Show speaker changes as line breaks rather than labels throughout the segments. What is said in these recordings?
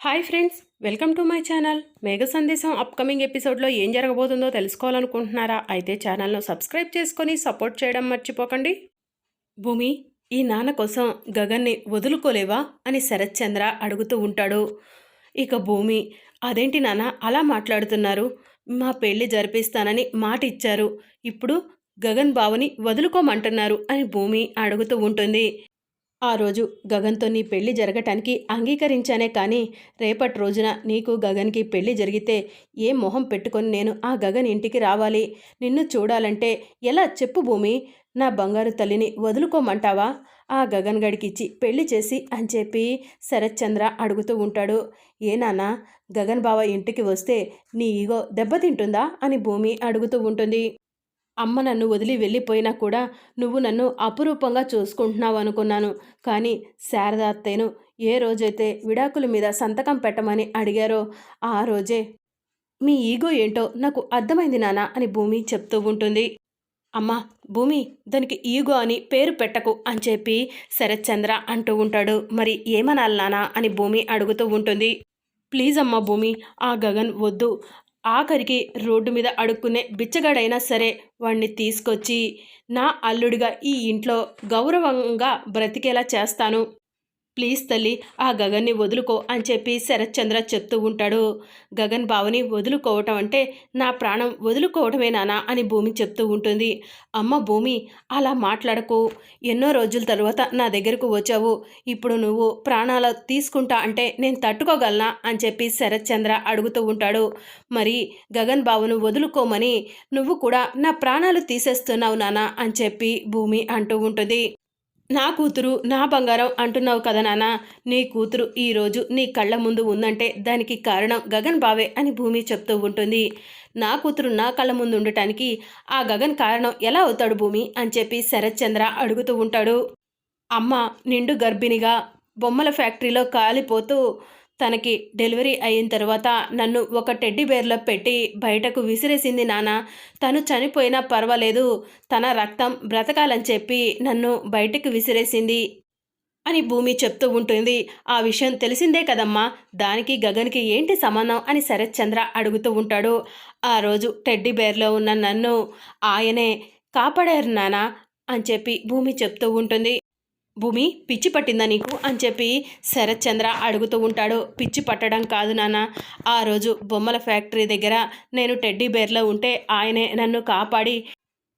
Hi friends welcome to my channel. Megha Sandesam upcoming ఎపిసోడ్లో ఏం జరగబోతుందో తెలుసుకోవాలనుకుంటున్నారా? అయితే ఛానల్ను సబ్స్క్రైబ్ చేసుకొని సపోర్ట్ చేయడం మర్చిపోకండి. భూమి ఈ నాన్న కోసం గగన్ని వదులుకోలేవా అని శరత్ చంద్ర అడుగుతూ ఉంటాడు. ఇక భూమి అదేంటి నాన్న అలా మాట్లాడుతున్నారు? మా పెళ్ళి జరిపిస్తానని మాట ఇచ్చారు. ఇప్పుడు గగన్ బావని వదులుకోమంటున్నారు అని భూమి అడుగుతూ ఉంటుంది. ఆ రోజు గగన్తో నీ పెళ్ళి జరగటానికి అంగీకరించానే కానీ రేపటి రోజున నీకు గగన్కి పెళ్ళి జరిగితే ఏ మొహం పెట్టుకొని నేను ఆ గగన్ ఇంటికి రావాలి? నిన్ను చూడాలంటే ఎలా చెప్పు భూమి? నా బంగారు తల్లిని వదులుకోమంటావా? ఆ గగన్ గడికిచ్చి పెళ్ళి చేసి అని చెప్పి శరత్చంద్ర అడుగుతూ ఉంటాడు. ఏ నాన్న గగన్ బావ ఇంటికి వస్తే నీ ఈగో దెబ్బతింటుందా? అని భూమి అడుగుతూ ఉంటుంది. అమ్మ నన్ను వదిలి వెళ్ళిపోయినా కూడా నువ్వు నన్ను అపురూపంగా చూసుకుంటున్నావు అనుకున్నాను. కానీ శారదాత్తయ్యను ఏ రోజైతే విడాకుల మీద సంతకం పెట్టమని అడిగారో ఆ రోజే మీ ఈగో ఏంటో నాకు అర్థమైంది నాన్న అని భూమి చెప్తూ ఉంటుంది. అమ్మా భూమి దానికి ఈగో అని పేరు పెట్టకు అని చెప్పి శరత్చంద్ర అంటూ ఉంటాడు. మరి ఏమనాలి నానా అని భూమి అడుగుతూ ఉంటుంది. ప్లీజ్ అమ్మా భూమి ఆ గగన్ వద్దు. ఆఖరికి రోడ్డు మీద అడుక్కునే బిచ్చగాడైనా సరే వాణ్ణి తీసుకొచ్చి నా అల్లుడిగా ఈ ఇంట్లో గౌరవంగా బ్రతికేలా చేస్తాను. ప్లీజ్ తల్లి ఆ గగన్ని వదులుకో అని చెప్పి శరత్చంద్ర చెప్తూ ఉంటాడు. గగన్ బావని వదులుకోవటం అంటే నా ప్రాణం వదులుకోవటమే నానా అని భూమి చెప్తూ ఉంటుంది. అమ్మ భూమి అలా మాట్లాడకు. ఎన్నో రోజుల తర్వాత నా దగ్గరకు వచ్చావు. ఇప్పుడు నువ్వు ప్రాణాలు తీసుకుంటా అంటే నేను తట్టుకోగలనా అని చెప్పి శరత్చంద్ర అడుగుతూ ఉంటాడు. మరి గగన్ బావను వదులుకోమని నువ్వు కూడా నా ప్రాణాలు తీసేస్తున్నావు నానా అని చెప్పి భూమి అంటూ ఉంటుంది. నా కూతురు నా బంగారం అంటున్నావు కదా నాన్న. నీ కూతురు ఈరోజు నీ కళ్ళ ముందు ఉందంటే దానికి కారణం గగన్ బావే అని భూమి చెప్తూ ఉంటుంది. నా కూతురు నా కళ్ళ ముందు ఉండటానికి ఆ గగన్ కారణం ఎలా అవుతాడు భూమి అని చెప్పి శరత్చంద్ర అడుగుతూ ఉంటాడు. అమ్మ నిండు గర్భిణిగా బొమ్మల ఫ్యాక్టరీలో కాలిపోతూ తనకి డెలివరీ అయిన తర్వాత నన్ను ఒక టెడ్డీ బేర్లో పెట్టి బయటకు విసిరేసింది నాన్న తను చనిపోయినా పర్వాలేదు. తన రక్తం బ్రతకాలని చెప్పి నన్ను బయటకు విసిరేసింది అని భూమి చెప్తూ ఉంటుంది. ఆ విషయం తెలిసిందే కదమ్మా. దానికి గగన్కి ఏంటి సంబంధం అని శరత్ చంద్ర అడుగుతూ ఉంటాడు. ఆ రోజు టెడ్డీ బేర్లో ఉన్న నన్ను ఆయనే కాపాడారు నానా అని చెప్పి భూమి చెప్తూ ఉంటుంది. భూమి పిచ్చి పట్టిందా నీకు? అని చెప్పి శరత్చంద్ర అడుగుతూ ఉంటాడు. పిచ్చి పట్టడం కాదు నాన్న. ఆ రోజు బొమ్మల ఫ్యాక్టరీ దగ్గర నేను టెడ్డీ బేర్లో ఉంటే ఆయనే నన్ను కాపాడి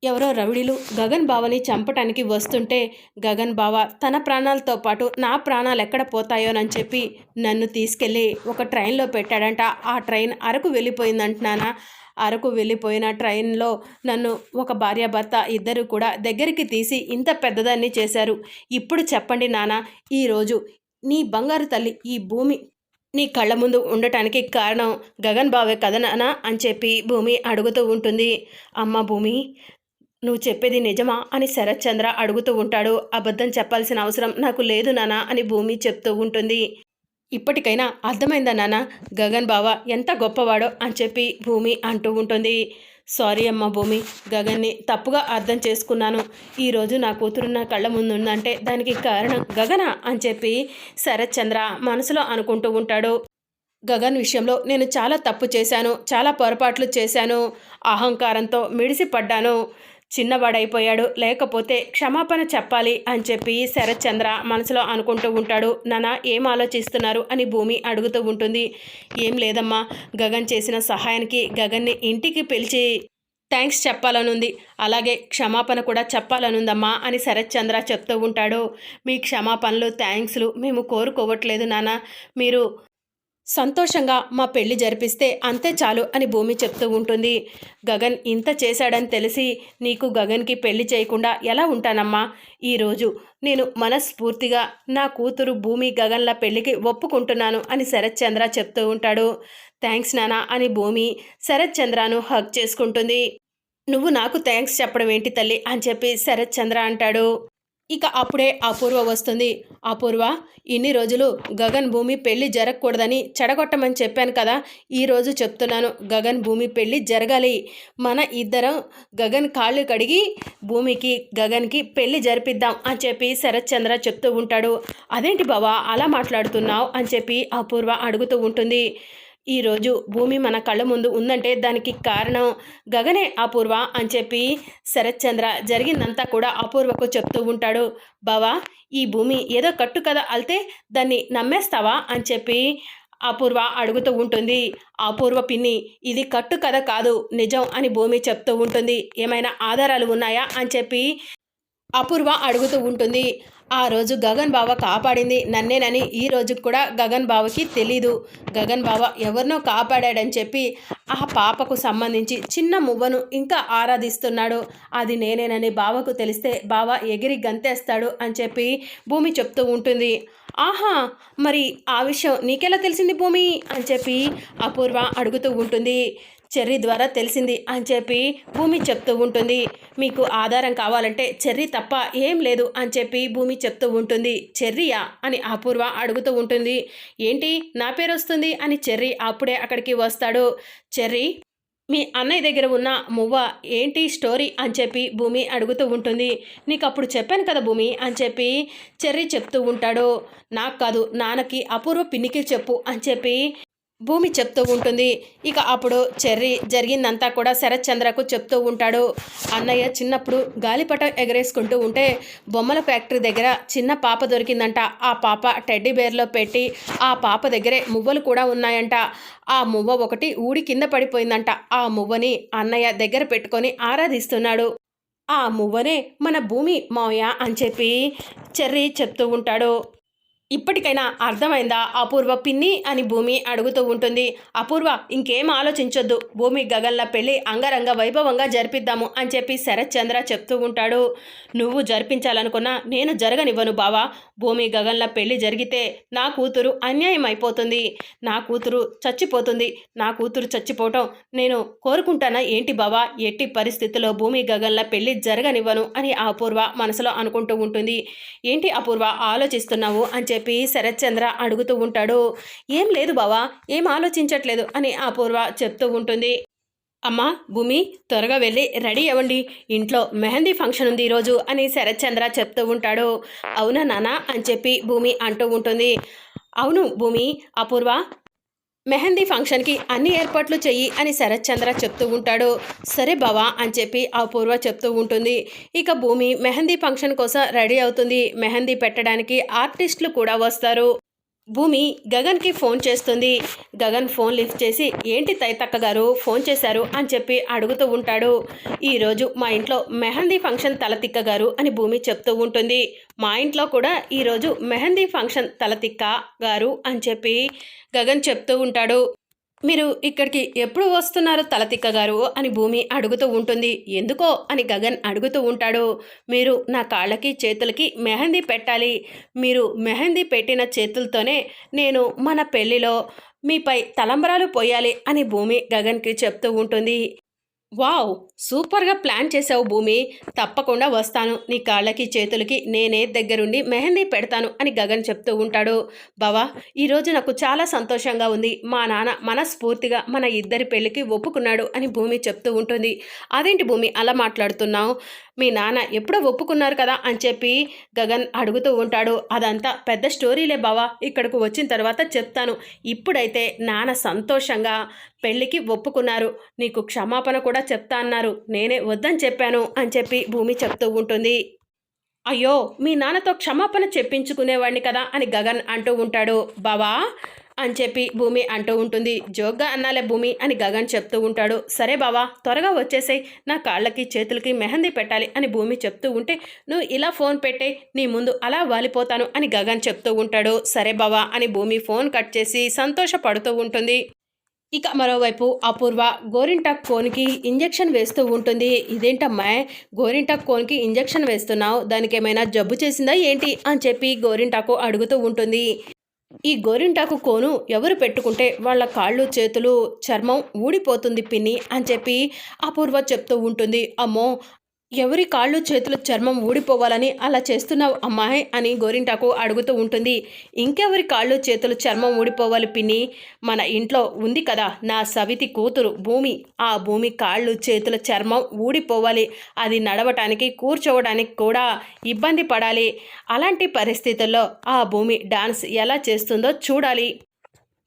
ఎవరో రవిడిలు గగన్ బావని చంపటానికి వస్తుంటే గగన్ బావ తన ప్రాణాలతో పాటు నా ప్రాణాలు ఎక్కడ పోతాయోనని చెప్పి నన్ను తీసుకెళ్ళి ఒక ట్రైన్లో పెట్టాడంట. ఆ ట్రైన్ అరకు వెళ్ళిపోయిందంటున్నానా అరకు వెళ్ళిపోయిన ట్రైన్లో నన్ను ఒక భార్యాభర్త ఇద్దరు కూడా దగ్గరికి తీసి ఇంత పెద్దదాన్ని చేశారు. ఇప్పుడు చెప్పండి నాన్న ఈరోజు నీ బంగారు తల్లి ఈ భూమి నీ కళ్ళ ముందు ఉండటానికి కారణం గగన్ బావే కదా అని చెప్పి భూమి అడుగుతూ ఉంటుంది. అమ్మ భూమి నువ్వు చెప్పేది నిజమా అని శరత్చంద్ర అడుగుతూ ఉంటాడు. అబద్ధం చెప్పాల్సిన అవసరం నాకు లేదు నానా అని భూమి చెప్తూ ఉంటుంది. ఇప్పటికైనా అర్థమైందా నాన్న గగన్ బావ ఎంత గొప్పవాడో అని చెప్పి భూమి అంటూ ఉంటుంది. సారీ అమ్మ భూమి గగన్ని తప్పుగా అర్థం చేసుకున్నాను. ఈరోజు నా కూతురు నా కళ్ళ ముందు ఉందంటే దానికి కారణం గగన అని చెప్పి శరత్చంద్ర మనసులో అనుకుంటూ ఉంటాడు. గగన్ విషయంలో నేను చాలా తప్పు చేశాను చాలా పొరపాట్లు చేశాను అహంకారంతో మిడిసి పడ్డాను చిన్నవాడైపోయాడు. లేకపోతే క్షమాపణ చెప్పాలి అని చెప్పి శరత్చంద్ర మనసులో అనుకుంటూ ఉంటాడు. నానా ఏం ఆలోచిస్తున్నారు? అని భూమి అడుగుతూ ఉంటుంది. ఏం లేదమ్మా. గగన్ చేసిన సహాయానికి గగన్ని ఇంటికి పిలిచి థ్యాంక్స్ చెప్పాలనుంది. అలాగే క్షమాపణ కూడా చెప్పాలనుందమ్మా అని శరత్చంద్ర చెప్తూ ఉంటాడు. మీ క్షమాపణలు థ్యాంక్స్లు మేము కోరుకోవట్లేదు నాన్న మీరు సంతోషంగా మా పెళ్ళి జరిపిస్తే అంతే చాలు అని భూమి చెప్తూ ఉంటుంది. గగన్ ఇంత చేశాడని తెలిసి నీకు గగన్కి పెళ్ళి చేయకుండా ఎలా ఉంటానమ్మా? ఈరోజు నేను మనస్ఫూర్తిగా నా కూతురు భూమి గగన్ల పెళ్ళికి ఒప్పుకుంటున్నాను అని శరత్చంద్ర చెప్తూ ఉంటాడు. థ్యాంక్స్ నానా అని భూమి శరత్చంద్రను హక్ చేసుకుంటుంది. నువ్వు నాకు థ్యాంక్స్ చెప్పడం ఏంటి తల్లి? అని చెప్పి శరత్చంద్ర అంటాడు. ఇక అప్పుడే అపూర్వ వస్తుంది. అపూర్వ ఇన్ని రోజులు గగన్ భూమి పెళ్ళి జరగకూడదని చెడగొట్టమని చెప్పాను కదా ఈరోజు చెప్తున్నాను. గగన్ భూమి పెళ్ళి జరగాలి. మన ఇద్దరం గగన్ కాళ్ళు కడిగి భూమికి గగన్కి పెళ్ళి జరిపిద్దాం అని చెప్పి శరత్ చంద్ర చెప్తూ ఉంటాడు. అదేంటి బావా అలా మాట్లాడుతున్నావు? అని చెప్పి అపూర్వ అడుగుతూ ఉంటుంది. ఈరోజు భూమి మన కళ్ళ ముందు ఉందంటే దానికి కారణం గగనే అపూర్వ అని చెప్పి శరత్చంద్ర జరిగిందంతా కూడా అపూర్వకు చెప్తూ ఉంటాడు. బావా ఈ భూమి ఏదో కట్టు కదా అల్తే దాన్ని నమ్మేస్తావా అని చెప్పి అపూర్వ అడుగుతూ ఉంటుంది. అపూర్వ పిన్ని ఇది కట్టు కథ కాదు నిజం అని భూమి చెప్తూ ఉంటుంది. ఏమైనా ఆధారాలు ఉన్నాయా అని చెప్పి అపూర్వ అడుగుతూ ఉంటుంది. ఆ రోజు గగన్ బావ కాపాడింది. నన్నేనని ఈ రోజు కూడా గగన్ బావకి తెలీదు. గగన్ బావ ఎవరినో కాపాడాడని చెప్పి ఆ పాపకు సంబంధించి చిన్న మువ్వను ఇంకా ఆరాధిస్తున్నాడు. అది నేనేనని బావకు తెలిస్తే బావ ఎగిరి గంతేస్తాడు అని చెప్పి భూమి చెప్తూ ఉంటుంది. ఆహా! మరి ఆ విషయం నీకెలా తెలిసింది భూమి? అని చెప్పి అపూర్వ అడుగుతూ ఉంటుంది. చెర్రీ ద్వారా తెలిసింది అని చెప్పి భూమి చెప్తూ ఉంటుంది. మీకు ఆధారం కావాలంటే చెర్రీ తప్ప ఏం లేదు అని చెప్పి భూమి చెప్తూ ఉంటుంది. చెర్రీయా? అని అపూర్వ అడుగుతూ ఉంటుంది. ఏంటి? నా పేరు వస్తుంది? అని చెర్రీ అప్పుడే అక్కడికి వస్తాడు. చెర్రీ మీ అన్నయ్య దగ్గర ఉన్న మువ్వ ఏంటి స్టోరీ అని చెప్పి భూమి అడుగుతూ ఉంటుంది. నీకు అప్పుడు చెప్పాను కదా భూమి అని చెప్పి చెర్రీ చెప్తూ ఉంటాడు. నాకు కాదు నాన్నకి అపూర్వ పిన్నికి చెప్పు అని చెప్పి భూమి చెప్తూ ఉంటుంది. ఇక అప్పుడు చెర్రీ జరిగిందంతా కూడా శరత్ చంద్రకు చెప్తూ ఉంటాడు. అన్నయ్య చిన్నప్పుడు గాలిపటం ఎగరేసుకుంటూ ఉంటే బొమ్మల ఫ్యాక్టరీ దగ్గర చిన్న పాప దొరికిందంట. ఆ పాప టెడ్డీ బేర్లో పెట్టి ఆ పాప దగ్గరే మువ్వలు కూడా ఉన్నాయంట. ఆ మువ్వ ఒకటి ఊడి కింద పడిపోయిందంట. ఆ మువ్వని అన్నయ్య దగ్గర పెట్టుకొని ఆరాధిస్తున్నాడు. ఆ మువ్వనే మన భూమి మావయ్య అని చెప్పి చెర్రీ చెప్తూ ఉంటాడు. ఇప్పటికైనా అర్థమైందా అపూర్వ పిన్ని అని భూమి అడుగుతూ ఉంటుంది. అపూర్వ ఇంకేం ఆలోచించొద్దు. భూమి గగన్ల పెళ్ళి అంగరంగ వైభవంగా జరిపిద్దాము అని చెప్పి శరత్ చంద్ర చెప్తూ ఉంటాడు. నువ్వు జరిపించాలనుకున్నా నేను జరగనివ్వను బావా. భూమి గగన్ల పెళ్ళి జరిగితే నా కూతురు అన్యాయం అయిపోతుంది. నా కూతురు చచ్చిపోతుంది. నా కూతురు చచ్చిపోవటం నేను కోరుకుంటానా ఏంటి బావా? ఎట్టి పరిస్థితుల్లో భూమి గగన్ల పెళ్ళి జరగనివ్వను అని అపూర్వ మనసులో అనుకుంటూ ఉంటుంది. ఏంటి అపూర్వ ఆలోచిస్తున్నావు అని చెప్పి శరత్చంద్ర అడుగుతూ ఉంటాడు. ఏం లేదు బావా ఏం ఆలోచించట్లేదు అని అపూర్వ చెప్తూ ఉంటుంది. అమ్మా భూమి త్వరగా వెళ్ళి రెడీ అవ్వండి. ఇంట్లో మెహందీ ఫంక్షన్ ఉంది ఈరోజు అని శరత్చంద్ర చెప్తూ ఉంటాడు. అవునా నానా అని చెప్పి భూమి అంటూ ఉంటుంది. అవును భూమి అపూర్వ మెహందీ ఫంక్షన్కి అన్ని ఏర్పాట్లు చెయ్యి అని శరత్ చంద్ర చెప్తూ ఉంటాడు. సరే బావా అని చెప్పి అపూర్వ చెప్తూ ఉంటుంది. ఇక భూమి మెహందీ ఫంక్షన్ కోసం రెడీ అవుతుంది. మెహందీ పెట్టడానికి ఆర్టిస్టులు కూడా వస్తారు. భూమి గగన్కి ఫోన్ చేస్తుంది. గగన్ ఫోన్ లిఫ్ట్ చేసి ఏంటి తైతక్క గారు ఫోన్ చేశారు అని చెప్పి అడుగుతూ ఉంటాడు. ఈరోజు మా ఇంట్లో మెహందీ ఫంక్షన్ తలతిక్క గారు అని భూమి చెప్తూ ఉంటుంది. మా ఇంట్లో కూడా ఈరోజు మెహందీ ఫంక్షన్ తలతిక్క గారు అని చెప్పి గగన్ చెప్తూ ఉంటాడు. మీరు ఇక్కడికి ఎప్పుడు వస్తున్నారు తలతిక్క గారు అని భూమి అడుగుతూ ఉంటుంది. ఎందుకో అని గగన్ అడుగుతూ ఉంటాడు. మీరు నా కాళ్ళకి చేతులకి మెహందీ పెట్టాలి. మీరు మెహందీ పెట్టిన చేతులతోనే నేను మన పెళ్ళిలో మీపై తలంబరాలు పోయాలి అని భూమి గగన్కి చెప్తూ ఉంటుంది. వావ్ సూపర్గా ప్లాన్ చేసావు భూమి. తప్పకుండా వస్తాను. నీ కాళ్ళకి చేతులకి నేనే దగ్గరుండి మెహందీ పెడతాను అని గగన్ చెప్తూ ఉంటాడు. బావా ఈరోజు నాకు చాలా సంతోషంగా ఉంది. మా నాన్న మనస్ఫూర్తిగా మన ఇద్దరి పెళ్ళికి ఒప్పుకున్నాడు అని భూమి చెప్తూ ఉంటుంది. అదేంటి భూమి అలా మాట్లాడుతున్నావు? మీ నాన్న ఎప్పుడో ఒప్పుకున్నారు కదా అని చెప్పి గగన్ అడుగుతూ ఉంటాడు. అదంతా పెద్ద స్టోరీలే బావా. ఇక్కడకు వచ్చిన తర్వాత చెప్తాను. ఇప్పుడైతే నాన్న సంతోషంగా పెళ్ళికి ఒప్పుకున్నారు. నీకు క్షమాపణ కూడా చెప్తా అన్నారు. నేనే వద్దని చెప్పాను అని చెప్పి భూమి చెప్తూ ఉంటుంది. అయ్యో మీ నాన్నతో క్షమాపణ చెప్పించుకునేవాడిని కదా అని గగన్ అంటూ ఉంటాడు. బావా అని చెప్పి భూమి అంటూ ఉంటుంది. జోగ్గా అన్నాలే భూమి అని గగన్ చెప్తూ ఉంటాడు. సరే బావా త్వరగా వచ్చేసాయి. నా కాళ్ళకి చేతులకి మెహందీ పెట్టాలి అని భూమి చెప్తూ ఉంటే నువ్వు ఇలా ఫోన్ పెట్టే నీ ముందు అలా వాలిపోతాను అని గగన్ చెప్తూ ఉంటాడు. సరే బావా అని భూమి ఫోన్ కట్ చేసి సంతోషపడుతూ ఉంటుంది. ఇక మరోవైపు అపూర్వ గోరింటాక్ కోన్కి ఇంజెక్షన్ వేస్తూ ఉంటుంది. ఇదేంటమ్మా? గోరింటాక్ కోన్కి ఇంజెక్షన్ వేస్తున్నావు. దానికి ఏమైనా జబ్బు చేసిందా ఏంటి? అని చెప్పి గోరింటాకు అడుగుతూ ఉంటుంది. ఈ గోరింటాకు కోను ఎవరు పెట్టుకుంటే వాళ్ళ కాళ్ళు చేతులు చర్మం ఊడిపోతుంది పిన్ని అని చెప్పి అపూర్వ చెప్తూ ఉంటుంది. అమ్మో ఎవరి కాళ్ళు చేతులు చర్మం ఊడిపోవాలని అలా చేస్తున్నావు అమ్మాయి అని గోరింటాకు అడుగుతూ ఉంటుంది. ఇంకెవరి కాళ్ళు చేతులు చర్మం ఊడిపోవాలి పిన్ని? మన ఇంట్లో ఉంది కదా నా సవితి కూతురు భూమి. ఆ భూమి కాళ్ళు చేతుల చర్మం ఊడిపోవాలి. అది నడవటానికి కూర్చోవడానికి కూడా ఇబ్బంది పడాలి. అలాంటి పరిస్థితుల్లో ఆ భూమి డాన్స్ ఎలా చేస్తుందో చూడాలి.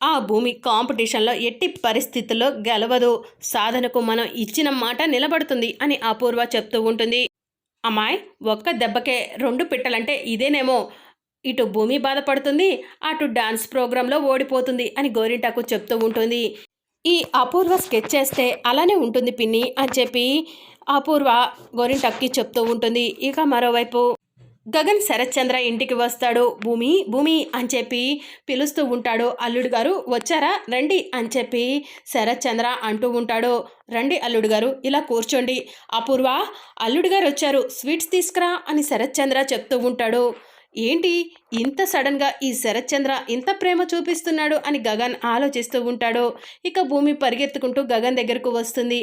ఆ భూమి కాంపిటీషన్లో ఎట్టి పరిస్థితుల్లో గెలవదు. సాధనకు మనం ఇచ్చిన మాట నిలబడుతుంది అని అపూర్వ చెప్తూ ఉంటుంది. అమ్మాయి ఒక్క దెబ్బకే రెండు పిట్టలంటే ఇదేనేమో. ఇటు భూమి బాధపడుతుంది అటు డాన్స్ ప్రోగ్రాంలో ఓడిపోతుంది అని గోరింటాకు చెప్తూ ఉంటుంది. ఈ అపూర్వ స్కెచ్ చేస్తే అలానే ఉంటుంది పిన్ని అని చెప్పి అపూర్వ గోరింటాక్కి చెప్తూ ఉంటుంది. ఇక మరోవైపు గగన్ శరత్చంద్ర ఇంటికి వస్తాడు. భూమి భూమి అని చెప్పి పిలుస్తూ ఉంటాడు. అల్లుడు గారు వచ్చారా? రండి అని చెప్పి శరత్చంద్ర అంటూ ఉంటాడు. రండి అల్లుడు గారు ఇలా కూర్చోండి. అపూర్వ అల్లుడు గారు వచ్చారు. స్వీట్స్ తీసుకురా అని శరత్చంద్ర చెప్తూ ఉంటాడు. ఏంటి? ఇంత సడన్గా ఈ శరత్చంద్ర ఇంత ప్రేమ చూపిస్తున్నాడు అని గగన్ ఆలోచిస్తూ ఉంటాడు. ఇక భూమి పరిగెత్తుకుంటూ గగన్ దగ్గరకు వస్తుంది.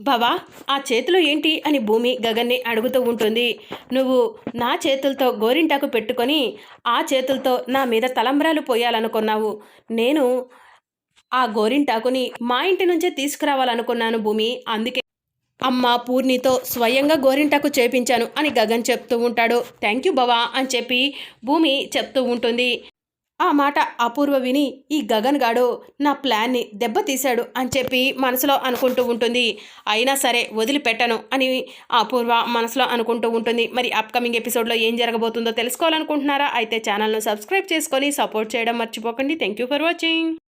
బావా ఆ చేతిలో ఏంటి అని భూమి గగన్ని అడుగుతూ ఉంటుంది. నువ్వు నా చేతులతో గోరింటాకు పెట్టుకొని ఆ చేతులతో నా మీద తలంబ్రాలు పోయాలనుకున్నావు. నేను ఆ గోరింటాకుని మా ఇంటి నుంచే తీసుకురావాలనుకున్నాను భూమి. అందుకే అమ్మ పూర్ణితో స్వయంగా గోరింటాకు చేపించాను అని గగన్ చెప్తూ ఉంటాడు. థ్యాంక్ యూ బావా అని చెప్పి భూమి చెప్తూ ఉంటుంది. ఆ మాట అపూర్వ విని ఈ గగన్ గాడు నా ప్లాన్ని దెబ్బతీశాడు అని చెప్పి మనసులో అనుకుంటూ ఉంటుంది. అయినా సరే వదిలిపెట్టను అని అపూర్వ మనసులో అనుకుంటూ ఉంటుంది. మరి అప్కమింగ్ ఎపిసోడ్లో ఏం జరగబోతుందో తెలుసుకోవాలనుకుంటున్నారా? అయితే ఛానల్ను సబ్స్క్రైబ్ చేసుకొని సపోర్ట్ చేయడం మర్చిపోకండి. Thank you for watching